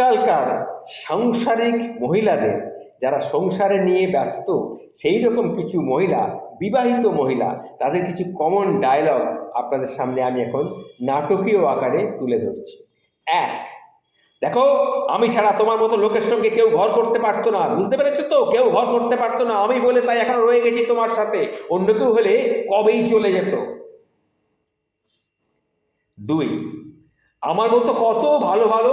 আজকালকার সাংসারিক মহিলাদের, যারা সংসারে নিয়ে ব্যস্ত, সেই রকম কিছু মহিলা, বিবাহিত মহিলা, তাদের কিছু কমন ডায়লগ আপনাদের সামনে আমি এখন নাটকীয় আকারে তুলে ধরছি। এক, দেখো, আমি ছাড়া তোমার মতো লোকের সঙ্গে কেউ ঘর করতে পারতো না, বুঝতে পেরেছ তো? কেউ ঘর করতে পারতো না, আমি বলে তাই এখন রয়ে গেছি তোমার সাথে, অন্য কেউ হলে কবেই চলে যেত? দুই আমার মতো কত ভালো ভালো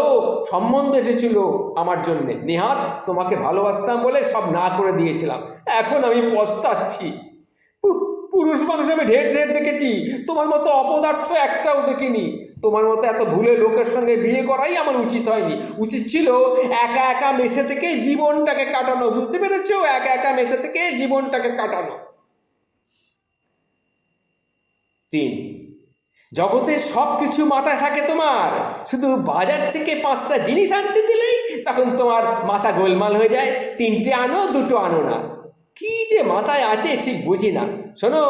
সম্বন্ধ এসেছিল আমার জন্যে। নেহাত তোমাকে ভালোবাসতাম বলে সব না করে দিয়েছিলাম। এখন আমি পস্তাচ্ছি। পুরুষ মানুষ আমি ঢের ঢের দেখেছি। তোমার মতো অপদার্থ একটাও দেখিনি। তোমার মতো এত ভুলে লোকের সঙ্গে বিয়ে করাই আমার উচিত হয়নি। উচিত ছিল একা একা মেশে থেকে জীবনটাকে কাটানো। বুঝতে পেরেছ? একা একা মেশে থেকে জীবনটাকে কাটানো। তিন। জগতের সব কিছু মাথায় থাকে তোমার। শুধু বাজার থেকে পাঁচটা জিনিস আনতে দিলেই তখন তোমার মাথা গোলমাল হয়ে যায়, তিনটে আনো, দুটো আনো না। কি যে মাথায় আছে ঠিক বুঝি না। শোনো,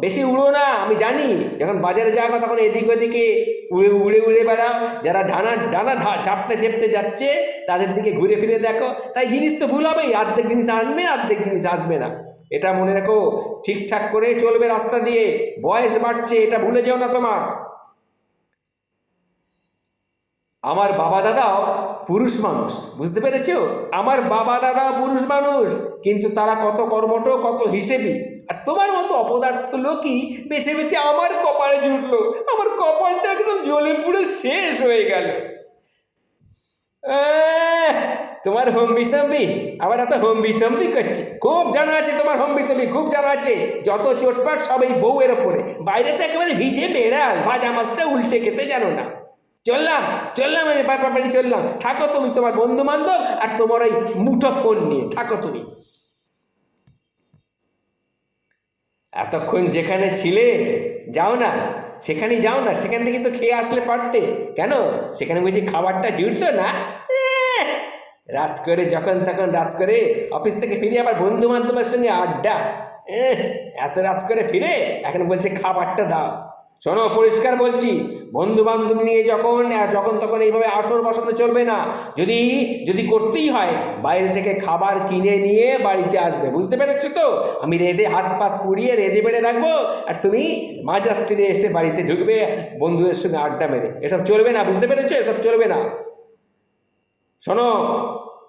বেশি উড়ো না, আমি জানি, যখন বাজারে যাব তখন এদিক ওদিকে উড়ে উড়ে উড়ে বেড়াও। যারা ডানা ডানা ঝাপটে, ঝেপটে যাচ্ছে, তাদের দিকে ঘুরে ফিরে দেখো। তাই জিনিস তো ভুল হবেই অর্ধেক জিনিস আনবে অর্ধেক জিনিস আসবে না। এটা মনে রাখো, ঠিকঠাক করে চলবে রাস্তা দিয়ে। বয়স বাড়ছে, এটা ভুলে যেও না তোমার। আমার বাবা দাদাও পুরুষ মানুষ, বুঝতে পেরেছ? আমার বাবা দাদা পুরুষ মানুষ, কিন্তু তারা কত কর্মঠ, কত হিসেবি। আর তোমার মতো অপদার্থ লোকই বেছে বেছে আমার কপালে জুটলো। আমার কপালটা একদম জ্বলে পুরো শেষ হয়ে গেল। তোমার হম্বি তম্বি আবার এত হম্বি তম্বি করছে। খুব জানা আছে তোমার হম্বি তম্বি খুব জানা আছে। যত চোটপাট সব এই বউয়ের ওপরে। বাইরে তো একেবারে ভিজে বেড়াল, ভাজা মাছটা উল্টে খেতে জানো না। চললাম চললাম আমি, বাপা বাড়ি চললাম। থাকো তুমি, তোমার বন্ধু বান্ধব আর তোমার ওই মুঠো ফোন নিয়ে। থাকো তুমি। এতক্ষণ যেখানে ছিলে, যাও না। সেখানেই যাও না। সেখান থেকে তো খেয়ে আসলে পারতে। কেন? সেখানে বুঝি খাবারটা জুটলো না? রাত করে, যখন তখন রাত করে অফিস থেকে ফিরে আবার বন্ধু বান্ধবের সঙ্গে আড্ডা। এত রাত করে ফিরে? এখন বলছে, খাবারটা দাও। শোনো, পরিষ্কার বলছি বন্ধু বান্ধব নিয়ে যখন যখন তখন এইভাবে আসর বসানো চলবে না, যদি যদি করতেই হয়, বাইরে থেকে খাবার কিনে নিয়ে বাড়িতে আসবে। বুঝতে পেরেছ তো? আমি রেঁধে হাত পাত পুড়িয়ে রেঁধে বেড়ে রাখব, আর তুমি মাঝরাত্রিরে এসে বাড়িতে ঢুকবে, বন্ধুদের সঙ্গে আড্ডা মেরে। এসব চলবে না, বুঝতে পেরেছ? এসব চলবে না। শোনো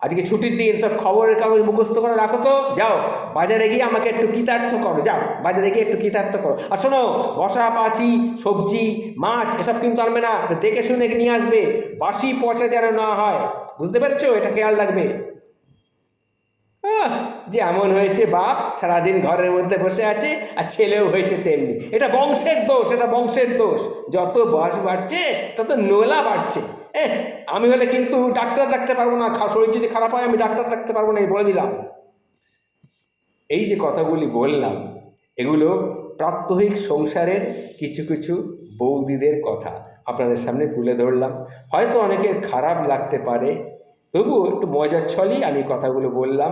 আজকে ছুটির দিন, সব খবরের কাগজ মুখস্থ করে রাখো তো। যাও, বাজারে গিয়ে আমাকে একটু কৃতার্থ করো, যাও, বাজারে গিয়ে একটু কৃতার্থ করো। আর শোনো বসা পাচি, সবজি, মাছ, এসব কিন্তু আনবে না দেখে শুনে নিয়ে আসবে। বাসি পচা যেন না হয়, বুঝতে পেরেছ? এটা খেয়াল রাখবে। যে এমন হয়েছে বাপ, সারাদিন ঘরের মধ্যে বসে আছে, আর ছেলেও হয়েছে তেমনি। এটা বংশের দোষ, এটা বংশের দোষ। যত বয়স বাড়ছে, তত নোলা বাড়ছে। এ আমি হলে কিন্তু ডাক্তার ডাকতে পারব না শরীর যদি খারাপ হয় আমি ডাক্তার ডাকতে পারব না, এই বলে দিলাম। এই যে কথাগুলি বললাম, এগুলো প্রাত্যহিক সংসারের কিছু কিছু বৌদিদের কথা আপনাদের সামনে তুলে ধরলাম। হয়তো অনেকের খারাপ লাগতে পারে তবুও একটু মজার ছলই আমি কথাগুলো বললাম।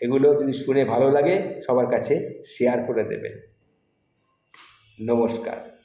এগুলো যদি শুনে ভালো লাগে, সবার কাছে শেয়ার করে দেবেন। নমস্কার।